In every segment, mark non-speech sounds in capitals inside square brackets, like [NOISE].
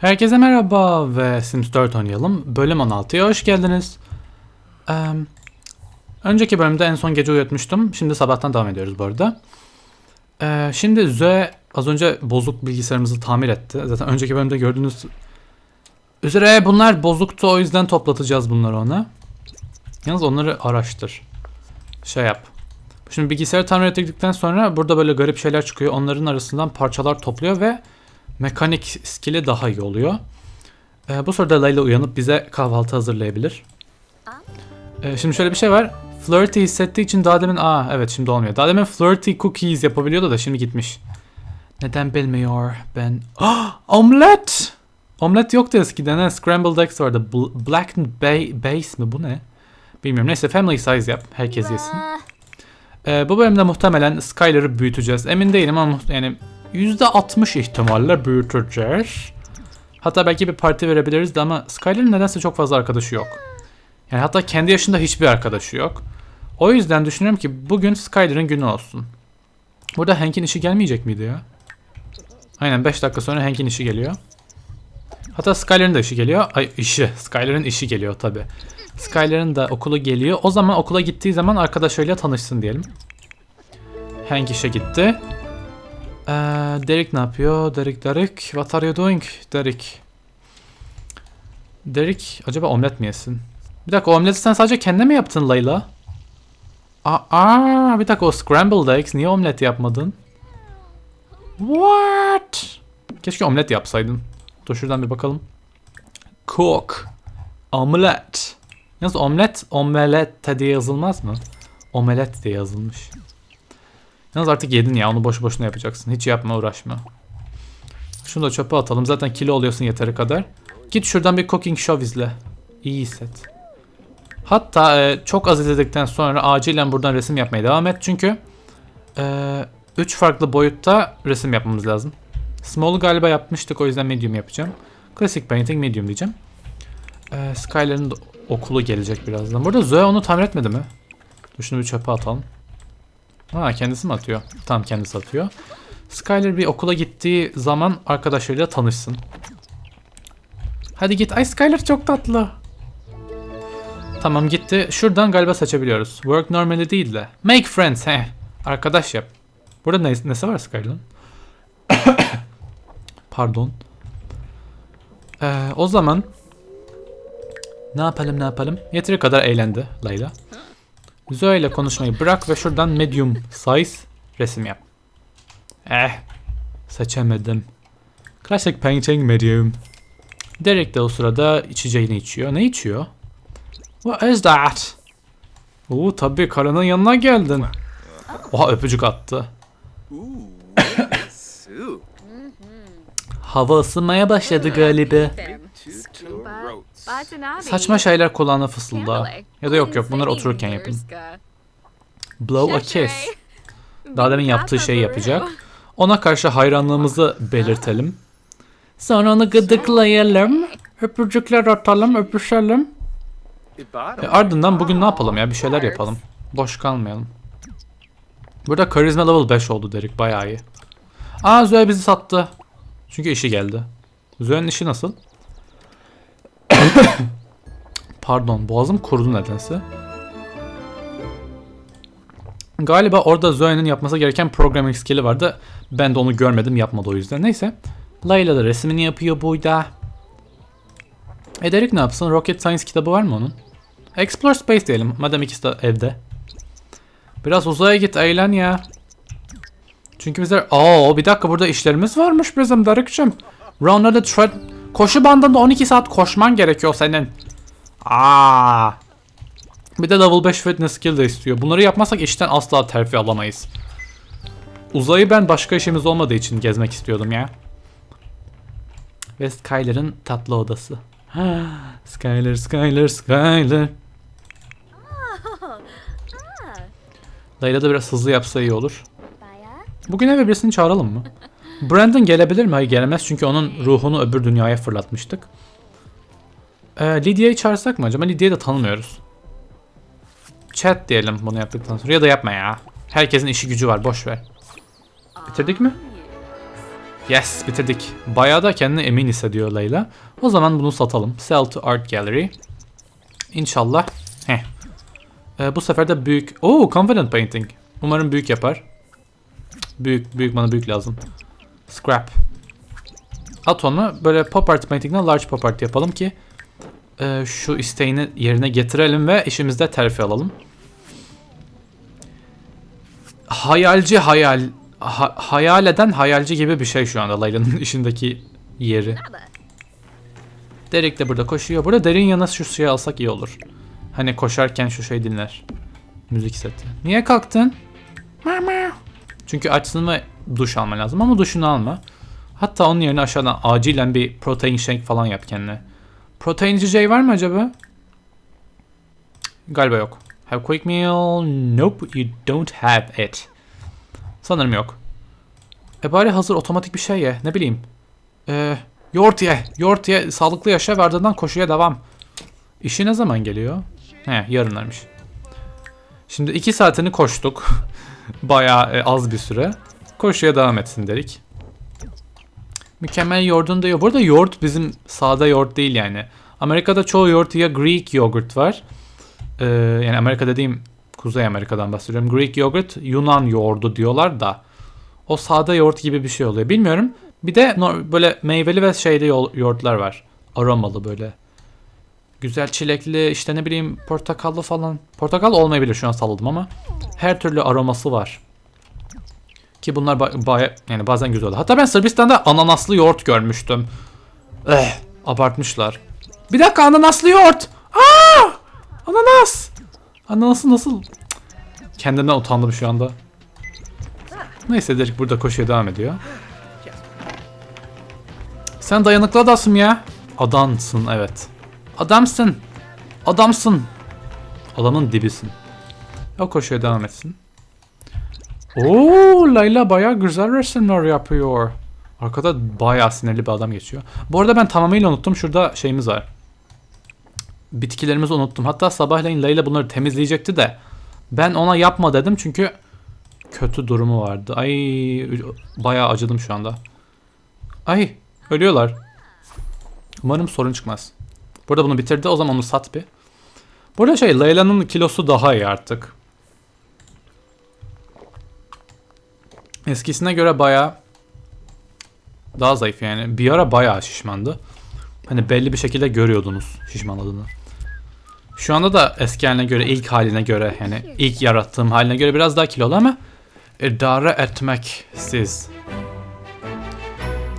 Herkese merhaba ve Sims 4 oynayalım. Bölüm 16'ya hoş geldiniz. Eee, önceki bölümde en son gece uyutmuştum. Şimdi sabahtan devam ediyoruz bu arada. Eee, şimdi Zoe az önce bozuk bilgisayarımızı tamir etti. Zaten önceki bölümde gördüğünüz üzere bunlar bozuktu o yüzden toplatacağız bunları ona. Yalnız onları araştır. Şey yap. Şimdi bilgisayarı tamir ettikten sonra burada böyle garip şeyler çıkıyor. Onların arasından parçalar topluyor ve mekanik skill'i daha iyi oluyor. Ee, bu sırada Layla uyanıp bize kahvaltı hazırlayabilir. Ee, şimdi şöyle bir şey var. Flirty hissettiği için daha demin... Aa evet şimdi olmuyor. Daha demin flirty cookies yapabiliyordu da şimdi gitmiş. Neden bilmiyor ben... Ah, omlet! Omlet yoktu eskiden. Ha, scrambled eggs vardı. Bl- blackened ba- base mi? Bu ne? Bilmiyorum. Neyse family size yap. Herkes yesin. Ee, bu bölümde muhtemelen Skyler'ı büyüteceğiz. Emin değilim ama yani %60 ihtimalle büyüteceğiz. Hatta belki bir parti verebiliriz de ama Skyler'ın nedense çok fazla arkadaşı yok. Yani hatta kendi yaşında hiçbir arkadaşı yok. O yüzden düşünüyorum ki bugün Skyler'ın günü olsun. Burada Hank'in işi gelmeyecek miydi ya? Aynen 5 dakika sonra Hank'in işi geliyor. Hatta Skyler'ın da işi geliyor. Ay işi. Skyler'ın işi geliyor tabi. Skyler'ın da okulu geliyor. O zaman okula gittiği zaman arkadaşlarıyla tanışsın diyelim. Hank işe gitti. Ee, Derek ne yapıyor? Derek, Derek. What are you doing? Derek. Derek acaba omlet mi yesin? Bir dakika omleti sen sadece kendine mi yaptın Layla? Aa, bir dakika o scrambled eggs niye omlet yapmadın? What? Keşke omlet yapsaydın. Dur şuradan bir bakalım. Cook. Omelet. Yalnız omlet omelette diye yazılmaz mı? Omelet diye yazılmış. Yalnız artık yedin ya onu boşu boşuna yapacaksın. Hiç yapma uğraşma. Şunu da çöpe atalım. Zaten kilo oluyorsun yeteri kadar. Git şuradan bir cooking show izle. İyi hisset. Hatta e, çok az izledikten sonra acilen buradan resim yapmaya devam et. Çünkü 3 farklı boyutta resim yapmamız lazım. Small'u galiba yapmıştık o yüzden medium yapacağım. Classic painting medium diyeceğim. E, Skyler'ın okulu gelecek birazdan. Burada Zoe onu tamir etmedi mi? Dur şunu bir çöpe atalım. Ha kendisi mi atıyor? Tamam kendisi atıyor. Skyler bir okula gittiği zaman arkadaşlarıyla tanışsın. Hadi git. Ay Skyler çok tatlı. Tamam gitti. Şuradan galiba seçebiliyoruz. Work normally değil de. Make friends he. Arkadaş yap. Burada ne, nesi var Skyler'ın? [COUGHS] Pardon. Ee, o zaman ne yapalım ne yapalım? Yeteri kadar eğlendi Layla. Zoe ile konuşmayı bırak ve şuradan medium size resim yap. Eh. Seçemedim. Classic painting medium. Derek de o sırada içeceğini içiyor. Ne içiyor? What is that? Oo tabii karının yanına geldin. Oha öpücük attı. Hava ısınmaya başladı galiba. Saçma şeyler kulağına fısılda. Ya da yok yok bunları otururken yapın. Blow a kiss. [LAUGHS] Daha demin yaptığı şeyi yapacak. Ona karşı hayranlığımızı belirtelim. Sonra onu gıdıklayalım. Öpücükler atalım, öpüşelim. E ardından bugün ne yapalım ya? Bir şeyler yapalım. Boş kalmayalım. Burada karizma level 5 oldu Derek bayağı iyi. Aa Zoe bizi sattı. Çünkü işi geldi. Zoe'nin işi nasıl? [COUGHS] Pardon boğazım kurudu nedense. Galiba orada Zoe'nin yapması gereken programming skill'i vardı. Ben de onu görmedim yapmadı o yüzden. Neyse. Layla da resmini yapıyor burada. E Derek ne yapsın? Rocket Science kitabı var mı onun? Explore Space diyelim. Madem ikisi de evde. Biraz uzaya git eğlen ya. Çünkü bizler... Aa bir dakika burada işlerimiz varmış bizim Derek'cim. Round the tread... Koşu bandında 12 saat koşman gerekiyor senin. Aa. Bir de level 5 fitness skill de istiyor. Bunları yapmazsak işten asla terfi alamayız. Uzayı ben başka işimiz olmadığı için gezmek istiyordum ya. Ve Skyler'ın tatlı odası. Skyler, Skyler, Skyler. Layla da biraz hızlı yapsa iyi olur. Bugün eve birisini çağıralım mı? Brandon gelebilir mi? Hayır gelemez çünkü onun ruhunu öbür dünyaya fırlatmıştık. Ee, Lydia'yı çağırsak mı acaba? Lydia'yı da tanımıyoruz. Chat diyelim bunu yaptıktan sonra. Ya da yapma ya. Herkesin işi gücü var boş ver. Bitirdik mi? Yes bitirdik. Bayağı da kendini emin hissediyor Leyla. O zaman bunu satalım. Sell to Art Gallery. İnşallah. Heh. Ee, bu sefer de büyük. Oo confident painting. Umarım büyük yapar. Büyük büyük bana büyük lazım. Scrap. At onu böyle pop art painting'den large pop art yapalım ki e, şu isteğini yerine getirelim ve işimizde terfi alalım. Hayalci hayal ha- hayal eden hayalci gibi bir şey şu anda Layla'nın [LAUGHS] işindeki yeri. Derek de burada koşuyor. Burada derin yana şu şeyi alsak iyi olur. Hani koşarken şu şey dinler. Müzik seti. Niye kalktın? Çünkü açsın ve duş alman lazım ama duşunu alma. Hatta onun yerine aşağıdan acilen bir protein shake falan yap kendine. Protein içeceği var mı acaba? Galiba yok. Have quick meal? Nope, you don't have it. Sanırım yok. E bari hazır otomatik bir şey ye. Ne bileyim. Ee, yoğurt ye. Yoğurt ye. Sağlıklı yaşa ve ardından koşuya devam. İşi ne zaman geliyor? He yarınlarmış. Şimdi iki saatini koştuk. [LAUGHS] Bayağı e, az bir süre. Koşuya devam etsin dedik. Mükemmel yoğurdun diyor. Burada yoğurt bizim sade yoğurt değil yani. Amerika'da çoğu yoğurt ya Greek yogurt var. Ee, yani Amerika dediğim Kuzey Amerika'dan bahsediyorum. Greek yogurt Yunan yoğurdu diyorlar da. O sade yoğurt gibi bir şey oluyor. Bilmiyorum. Bir de böyle meyveli ve şeyli yo- yoğurtlar var. Aromalı böyle. Güzel çilekli işte ne bileyim portakallı falan. Portakal olmayabilir şu an salladım ama. Her türlü aroması var. Ki bunlar ba- baya- yani bazen güzel oluyor. Hatta ben Sırbistan'da ananaslı yoğurt görmüştüm. Eh, abartmışlar. Bir dakika ananaslı yoğurt. Aa! Ananas. Ananası nasıl? Cık. Kendimden utandım şu anda. Neyse Derek burada koşuya devam ediyor. Sen dayanıklı adamsın ya. Adamsın evet. Adamsın. Adamsın. Adamın dibisin. O koşuya devam etsin. Oo, Layla bayağı güzel resimler yapıyor. Arkada bayağı sinirli bir adam geçiyor. Bu arada ben tamamıyla unuttum. Şurada şeyimiz var. Bitkilerimizi unuttum. Hatta sabahleyin Layla bunları temizleyecekti de ben ona yapma dedim çünkü kötü durumu vardı. Ay bayağı acıdım şu anda. Ay ölüyorlar. Umarım sorun çıkmaz. Burada bunu bitirdi o zaman onu sat bir. Burada şey Layla'nın kilosu daha iyi artık. Eskisine göre bayağı daha zayıf yani. Bir ara bayağı şişmandı. Hani belli bir şekilde görüyordunuz şişmanladığını. Şu anda da eski haline göre, ilk haline göre yani ilk yarattığım haline göre biraz daha kilolu ama idare etmek siz.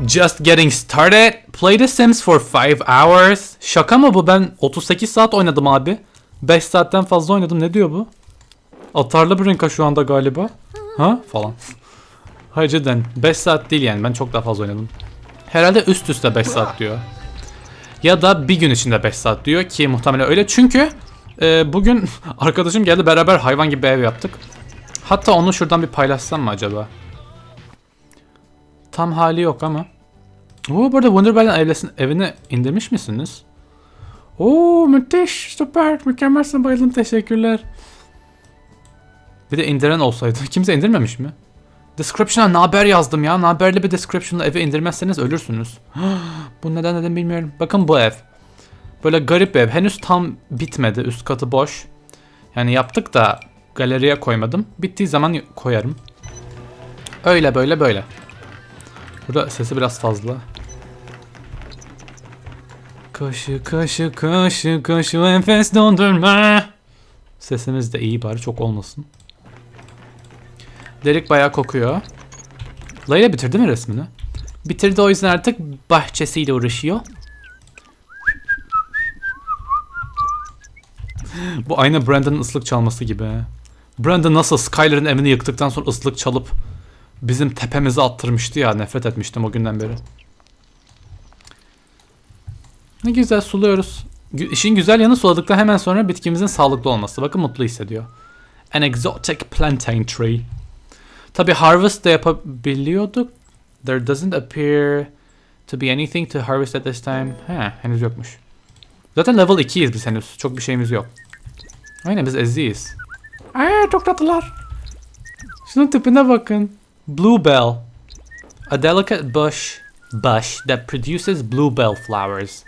Just getting started. Play The Sims for 5 hours. Şaka mı bu? Ben 38 saat oynadım abi. 5 saatten fazla oynadım. Ne diyor bu? Atarlı Brinka şu anda galiba. Ha? Falan. [LAUGHS] Hayır cidden 5 saat değil yani ben çok daha fazla oynadım. Herhalde üst üste 5 saat diyor. Ya da bir gün içinde 5 saat diyor ki muhtemelen öyle çünkü e, bugün [LAUGHS] arkadaşım geldi beraber hayvan gibi bir ev yaptık. Hatta onu şuradan bir paylaşsam mı acaba? Tam hali yok ama. Oo burada Wonderbell'in evlesin, evini indirmiş misiniz? Oo müthiş süper mükemmelsin bayıldım teşekkürler. Bir de indiren olsaydı. [LAUGHS] Kimse indirmemiş mi? Description'a naber yazdım ya. Naberli bir description'la evi indirmezseniz ölürsünüz. [GASPS] bu neden neden bilmiyorum. Bakın bu ev. Böyle garip ev. Henüz tam bitmedi. Üst katı boş. Yani yaptık da galeriye koymadım. Bittiği zaman koyarım. Öyle böyle böyle. Burada sesi biraz fazla. Kaşı kaşı kaşı kaşı enfes dondurma. Sesimiz de iyi bari çok olmasın. Derek bayağı kokuyor. Layla bitirdi mi resmini? Bitirdi o yüzden artık bahçesiyle uğraşıyor. Bu aynı Brandon'ın ıslık çalması gibi. Brandon nasıl Skyler'ın evini yıktıktan sonra ıslık çalıp bizim tepemize attırmıştı ya nefret etmiştim o günden beri. Ne güzel suluyoruz. İşin güzel yanı suladıktan hemen sonra bitkimizin sağlıklı olması. Bakın mutlu hissediyor. An exotic plantain tree. Tabi harvest de yapabiliyorduk. There doesn't appear to be anything to harvest at this time. He, henüz yokmuş. Zaten level 2'yiz biz henüz. Çok bir şeyimiz yok. Aynen biz eziyiz. Aa çok tatlılar. Şunun tipine bakın. Bluebell. A delicate bush bush that produces bluebell flowers.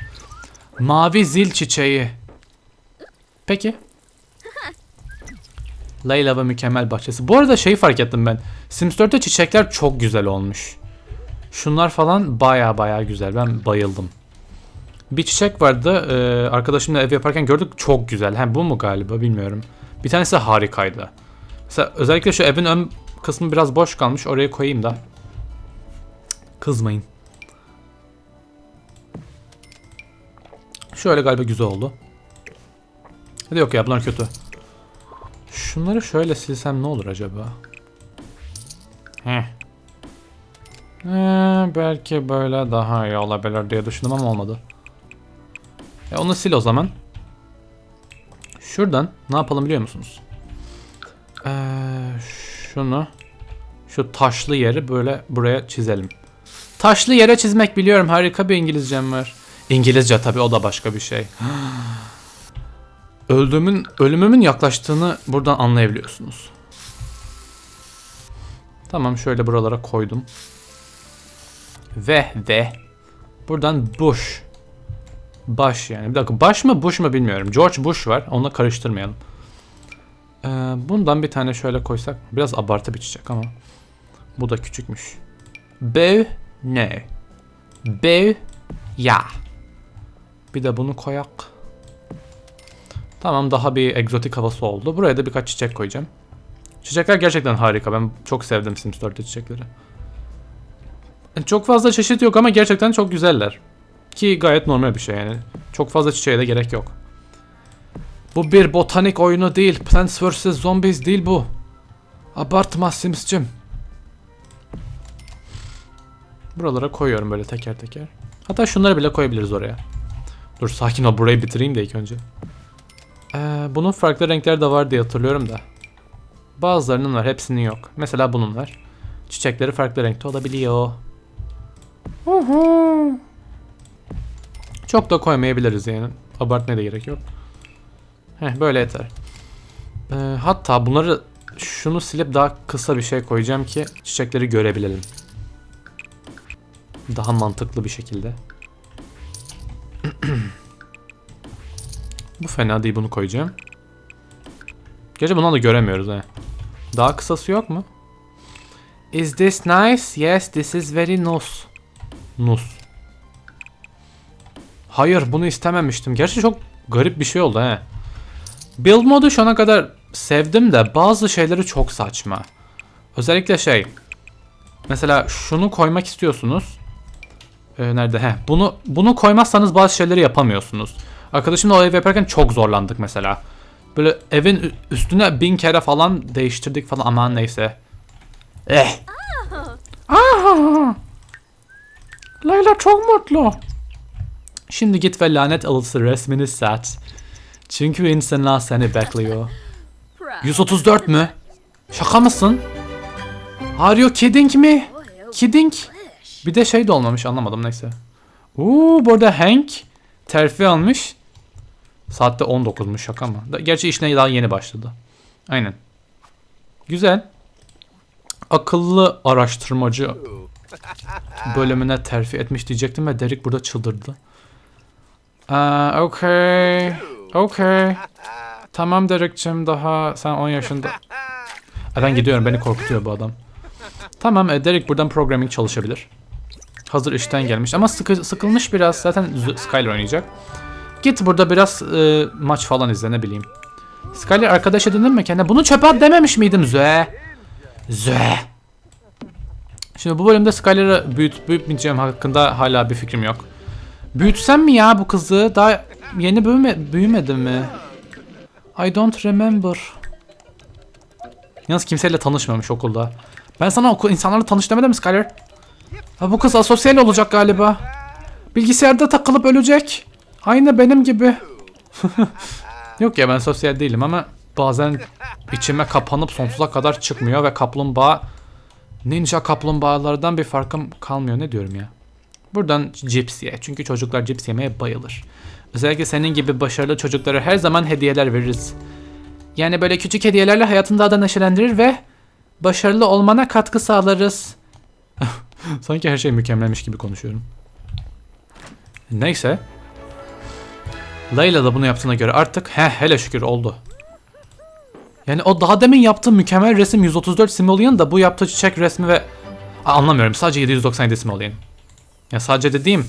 Mavi zil çiçeği. Peki. Layla ve mükemmel bahçesi. Bu arada şeyi fark ettim ben. Sims 4'te çiçekler çok güzel olmuş. Şunlar falan baya baya güzel. Ben bayıldım. Bir çiçek vardı. e, arkadaşımla ev yaparken gördük. Çok güzel. Hem bu mu galiba bilmiyorum. Bir tanesi harikaydı. Mesela özellikle şu evin ön kısmı biraz boş kalmış. Oraya koyayım da. Kızmayın. Şöyle galiba güzel oldu. Hadi yok ya bunlar kötü. Şunları şöyle silsem ne olur acaba? Heh. Ee, belki böyle daha iyi olabilir diye düşündüm ama olmadı. E onu sil o zaman. Şuradan ne yapalım biliyor musunuz? Ee, şunu şu taşlı yeri böyle buraya çizelim. Taşlı yere çizmek biliyorum. Harika bir İngilizcem var. İngilizce tabii o da başka bir şey. [GASPS] Öldüğümün, ölümümün yaklaştığını buradan anlayabiliyorsunuz. Tamam şöyle buralara koydum. Ve ve buradan Bush. Baş yani. Bir dakika baş mı Bush mu bilmiyorum. George Bush var. Onunla karıştırmayalım. Ee, bundan bir tane şöyle koysak. Biraz abartı bir çiçek ama. Bu da küçükmüş. Bev ne? Bev ya. Bir de bunu koyak. Tamam daha bir egzotik havası oldu. Buraya da birkaç çiçek koyacağım. Çiçekler gerçekten harika. Ben çok sevdim Sims 4'te çiçekleri. Çok fazla çeşit yok ama gerçekten çok güzeller. Ki gayet normal bir şey yani. Çok fazla çiçeğe de gerek yok. Bu bir botanik oyunu değil. Plants vs. Zombies değil bu. Abartma Sims'cim. Buralara koyuyorum böyle teker teker. Hatta şunları bile koyabiliriz oraya. Dur sakin ol burayı bitireyim de ilk önce. Ee, bunun farklı renkleri de var diye hatırlıyorum da. Bazılarının var hepsinin yok. Mesela bunun var. Çiçekleri farklı renkte olabiliyor. Çok da koymayabiliriz yani. Abartmaya da gerek yok. Heh böyle yeter. Ee, hatta bunları şunu silip daha kısa bir şey koyacağım ki çiçekleri görebilelim. Daha mantıklı bir şekilde. [CLEARS THROAT] Bu fena değil bunu koyacağım. Gerçi bundan da göremiyoruz he. Daha kısası yok mu? Is this nice? Yes, this is very nice. Nus. Hayır bunu istememiştim. Gerçi çok garip bir şey oldu he. Build modu şu ana kadar sevdim de bazı şeyleri çok saçma. Özellikle şey. Mesela şunu koymak istiyorsunuz. Ee, nerede? He. Bunu bunu koymazsanız bazı şeyleri yapamıyorsunuz. Arkadaşımla o ev yaparken çok zorlandık mesela. Böyle evin üstüne bin kere falan değiştirdik falan aman neyse. Eh. Ah. Layla çok mutlu. Şimdi git ve lanet alısı resmini seç. Çünkü insanlar seni bekliyor. 134 mü? Şaka mısın? Are you kidding me? Kidding? Bir de şey de olmamış anlamadım neyse. Uuu burada Hank terfi almış. Saatte 19'muş şaka mı? Gerçi işine daha yeni başladı. Aynen. Güzel. Akıllı araştırmacı bölümüne terfi etmiş diyecektim ve Derek burada çıldırdı. Aa, okay. Okay. Tamam Derek'cim daha sen 10 yaşında. [LAUGHS] Ben gidiyorum beni korkutuyor bu adam. Tamam e, Derek buradan programming çalışabilir. Hazır işten gelmiş ama sıkı, sıkılmış biraz zaten Skyler oynayacak. Git burada biraz e, maç falan izle ne bileyim. Skyler arkadaş edinir mi kendine? Bunu çöpe at dememiş miydim Zöe? Zöe. Şimdi bu bölümde Skyler'ı büyüt, büyütmeyeceğim hakkında hala bir fikrim yok. Büyütsem mi ya bu kızı? Daha yeni büyüme, büyümedi mi? I don't remember. Yalnız kimseyle tanışmamış okulda. Ben sana okul insanlarla tanış demedim mi Skyler? Ha, bu kız asosyal olacak galiba. Bilgisayarda takılıp ölecek. Aynı benim gibi. [LAUGHS] Yok ya ben sosyal değilim ama bazen içime kapanıp sonsuza kadar çıkmıyor ve kaplumbağa ninja kaplumbağalardan bir farkım kalmıyor ne diyorum ya. Buradan cips ye çünkü çocuklar cips yemeye bayılır. Özellikle senin gibi başarılı çocuklara her zaman hediyeler veririz. Yani böyle küçük hediyelerle hayatını daha da neşelendirir ve başarılı olmana katkı sağlarız. [LAUGHS] Sanki her şey mükemmelmiş gibi konuşuyorum. Neyse. Layla da bunu yaptığına göre artık he hele şükür oldu. Yani o daha demin yaptığı mükemmel resim 134 simoleon da bu yaptığı çiçek resmi ve Aa, anlamıyorum sadece 797 simoleon. Ya sadece dediğim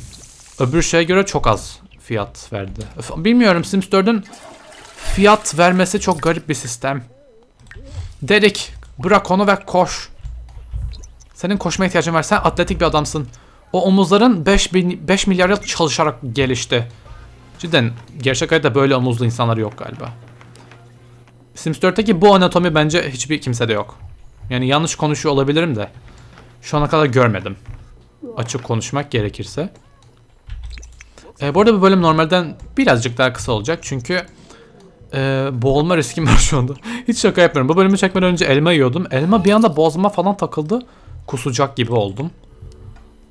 öbür şeye göre çok az fiyat verdi. Bilmiyorum Sims 4'ün fiyat vermesi çok garip bir sistem. Dedik bırak onu ve koş. Senin koşma ihtiyacın var. Sen atletik bir adamsın. O omuzların 5, bin, 5 milyar yıl çalışarak gelişti. Cidden gerçek hayatta böyle omuzlu insanlar yok galiba. Sims 4'teki bu anatomi bence hiçbir kimsede yok. Yani yanlış konuşuyor olabilirim de. Şu ana kadar görmedim. Açık konuşmak gerekirse. E, bu arada bu bölüm normalden birazcık daha kısa olacak çünkü e, boğulma riskim [LAUGHS] var şu anda. Hiç şaka yapmıyorum. Bu bölümü çekmeden önce elma yiyordum. Elma bir anda boğazıma falan takıldı. Kusacak gibi oldum.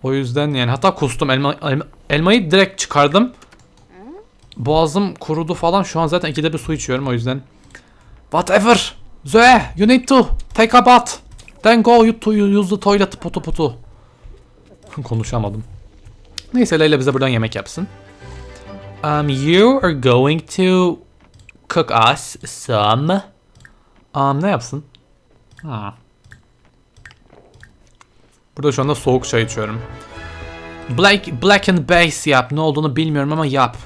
O yüzden yani hatta kustum. Elma, elma- elmayı direkt çıkardım. Boğazım kurudu falan. Şu an zaten ikide bir su içiyorum o yüzden. Whatever. Zoe, you need to take a bath. Then go to use the toilet putu putu. [LAUGHS] Konuşamadım. Neyse Leyla bize buradan yemek yapsın. Um, you are going to cook us some. Um, ne yapsın? Ha. Burada şu anda soğuk çay içiyorum. Black, black and base yap. Ne olduğunu bilmiyorum ama yap.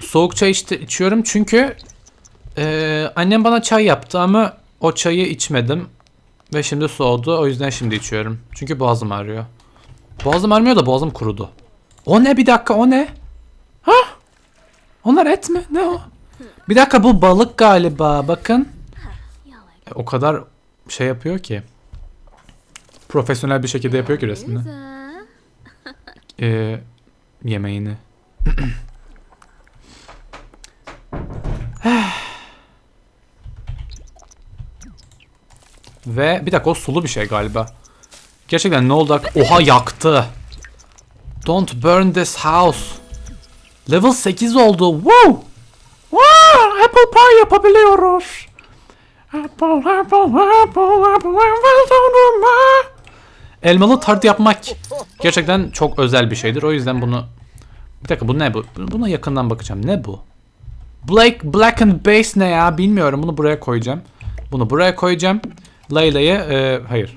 Soğuk çay içti, içiyorum çünkü eee, annem bana çay yaptı ama o çayı içmedim. Ve şimdi soğudu. O yüzden şimdi içiyorum. Çünkü boğazım ağrıyor. Boğazım ağrımıyor da boğazım kurudu. O ne bir dakika o ne? Ha? Onlar et mi? Ne o? Bir dakika bu balık galiba. Bakın. E, o kadar şey yapıyor ki. Profesyonel bir şekilde yapıyor ki resmini. Ee, yemeğini. [CLEARS THROAT] Ve bir dakika o sulu bir şey galiba. Gerçekten ne oldu? Oha yaktı. Don't burn this house. Level 8 oldu. Wow! Wow! Apple pie yapabiliyoruz. Apple, apple, apple, apple, apple. Elmalı tart yapmak gerçekten çok özel bir şeydir. O yüzden bunu... Bir dakika bu ne bu? Buna yakından bakacağım. Ne bu? Black, black and base ne ya? Bilmiyorum. Bunu buraya koyacağım. Bunu buraya koyacağım. Layla'yı... e, hayır.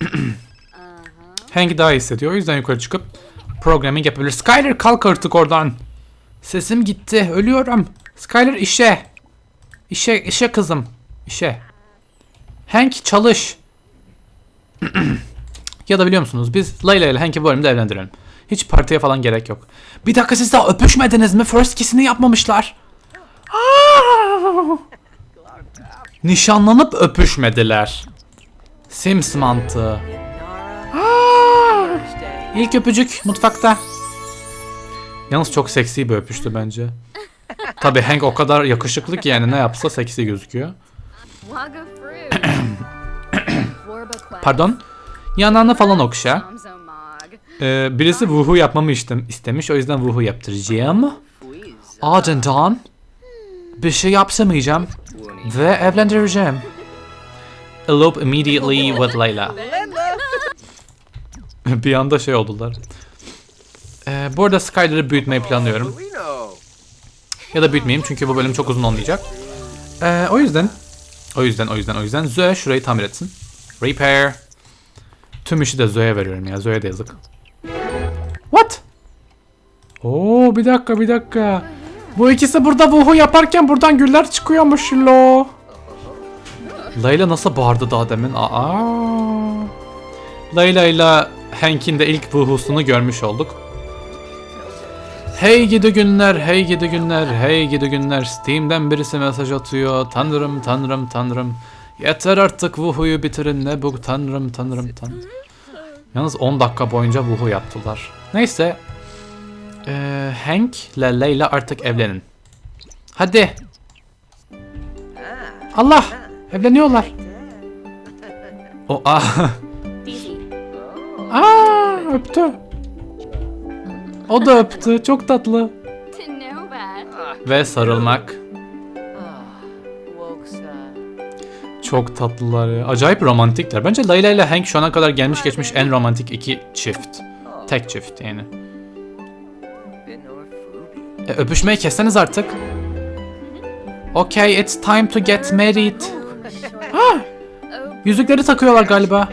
[CLEARS THROAT] Hank daha hissediyor. O yüzden yukarı çıkıp programming yapabilir. Skyler kalk artık oradan. Sesim gitti. Ölüyorum. Skyler işe. İşe, işe kızım. İşe. Hank çalış. [CLEARS THROAT] ya da biliyor musunuz biz Layla ile Hank'i bu bölümde evlendirelim. Hiç partiye falan gerek yok. Bir dakika siz daha öpüşmediniz mi? First kiss'ini yapmamışlar. Nişanlanıp öpüşmediler. Sims mantığı. İlk öpücük mutfakta. Yalnız çok seksi bir öpüştü bence. Tabi Hank o kadar yakışıklı ki yani ne yapsa seksi gözüküyor. [COUGHS] Pardon. Yanağını falan okşa. Ee, birisi vuhu yapmamı istem istemiş o yüzden vuhu yaptıracağım. Ardından bir şey yapsamayacağım ve evlendireceğim. Elope immediately with Layla. [LAUGHS] bir anda şey oldular. Ee, bu arada Skyler'ı büyütmeyi planlıyorum. Ya da büyütmeyeyim çünkü bu bölüm çok uzun olmayacak. Ee, o yüzden o yüzden o yüzden o yüzden Zoe şurayı tamir etsin. Repair. Tüm işi de Zoe'ye veriyorum ya. Zoe'ye de yazık. What? Oo bir dakika bir dakika. Bu ikisi burada vuhu yaparken buradan güller çıkıyormuş lo. Layla nasıl bağırdı daha demin? Aa. Layla ile Hank'in de ilk vuhusunu görmüş olduk. Hey gidi günler, hey gidi günler, hey gidi günler. Steam'den birisi mesaj atıyor. Tanrım, tanrım, tanrım. Yeter artık vuhuyu bitirin ne bu tanrım, tanrım, tanrım. Yalnız 10 dakika boyunca vuhu yaptılar. Neyse. Ee, Hank ile Leyla artık evlenin. Hadi. Allah! Evleniyorlar. O. Easy. [LAUGHS] Aa, öptü. O da öptü. Çok tatlı. Ve sarılmak. Çok tatlılar ya. Acayip romantikler. Bence Layla ile Hank şu ana kadar gelmiş geçmiş en romantik iki çift. Tek çift yani. E, öpüşmeyi kesseniz artık. Okay, it's time to get married. Oh, Yüzükleri takıyorlar galiba.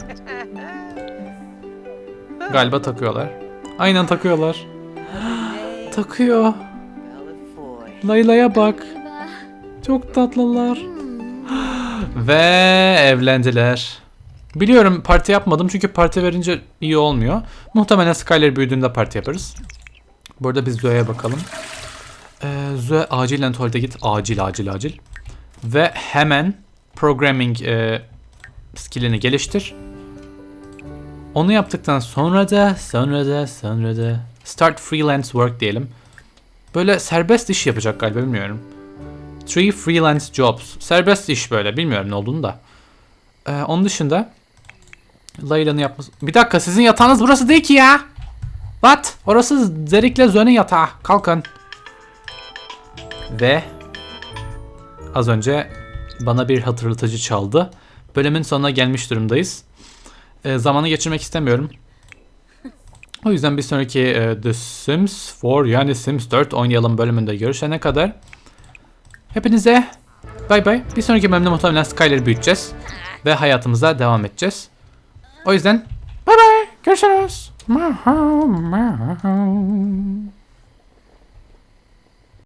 Galiba takıyorlar. Aynen takıyorlar. Takıyor. Layla'ya bak. Çok tatlılar. Ve evlendiler. Biliyorum parti yapmadım çünkü parti verince iyi olmuyor. Muhtemelen Skyler büyüdüğünde parti yaparız. Bu arada biz Zoe'ye bakalım. Ee, Zoe acilen tuvalete git. Acil acil acil. Ve hemen programming e, skillini geliştir. Onu yaptıktan sonra da sonra da sonra da start freelance work diyelim. Böyle serbest iş yapacak galiba bilmiyorum. Three freelance jobs. Serbest iş böyle. Bilmiyorum ne olduğunu da. Ee, onun dışında Layla'nın yapması... Bir dakika sizin yatağınız burası değil ki ya. What? Orası Zerik'le Zoe'nin yatağı. Kalkın. Ve az önce bana bir hatırlatıcı çaldı. Bölümün sonuna gelmiş durumdayız. Ee, zamanı geçirmek istemiyorum. O yüzden bir sonraki e, The Sims 4 yani Sims 4 oynayalım bölümünde görüşene kadar Hepinize bay bay. Bir sonraki bölümde muhtemelen Skyler'ı büyüteceğiz. Ve hayatımıza devam edeceğiz. O yüzden bay bay. Görüşürüz.